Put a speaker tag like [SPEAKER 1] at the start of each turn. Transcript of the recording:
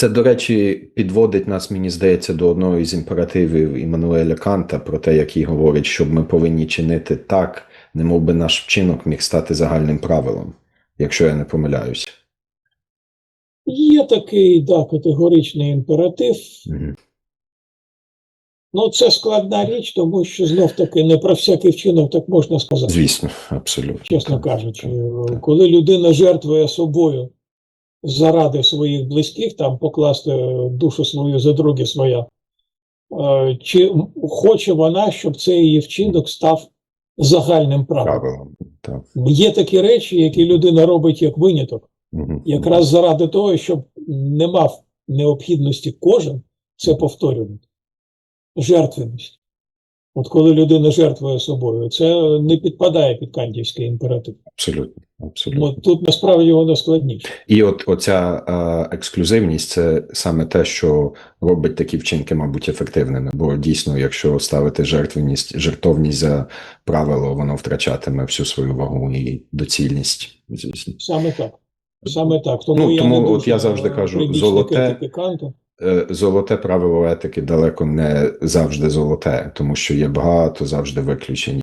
[SPEAKER 1] Це, до речі, підводить нас, мені здається, до одного із імперативів Іммануеля Канта про те, який говорить, що ми повинні чинити так, немов би наш вчинок міг стати загальним правилом, якщо я не помиляюся.
[SPEAKER 2] Є такий да, категоричний імператив.
[SPEAKER 1] Мгм.
[SPEAKER 2] Ну, це складна річ, тому що знов таки не про всякий вчинок так можна сказати.
[SPEAKER 1] Звісно, абсолютно.
[SPEAKER 2] чесно
[SPEAKER 1] Так,
[SPEAKER 2] кажучи,
[SPEAKER 1] так.
[SPEAKER 2] коли людина жертвує собою заради своїх близьких, там покласти душу свою за друге своя, е, чи хоче вона, щоб цей її вчинок став загальним правилом?
[SPEAKER 1] Так.
[SPEAKER 2] Є такі речі, які людина робить як виняток, якраз заради того, щоб не мав необхідності кожен це повторювати. Жертвеність. От коли людина жертвує собою, це не підпадає під кантівський імператив.
[SPEAKER 1] Абсолютно. Абсолютно.
[SPEAKER 2] Ну, тут насправді воно складніше.
[SPEAKER 1] І от оця е, ексклюзивність це саме те, що робить такі вчинки, мабуть, ефективними. Бо дійсно, якщо ставити жертвеність, жертовність за правило, воно втрачатиме всю свою вагу і доцільність. Звісно.
[SPEAKER 2] Саме так. Саме так. Тому,
[SPEAKER 1] Ну,
[SPEAKER 2] я
[SPEAKER 1] тому
[SPEAKER 2] не
[SPEAKER 1] от я завжди кажу, золоте-. Е, Золоте правило етики далеко не завжди золоте, тому що є багато завжди виключень.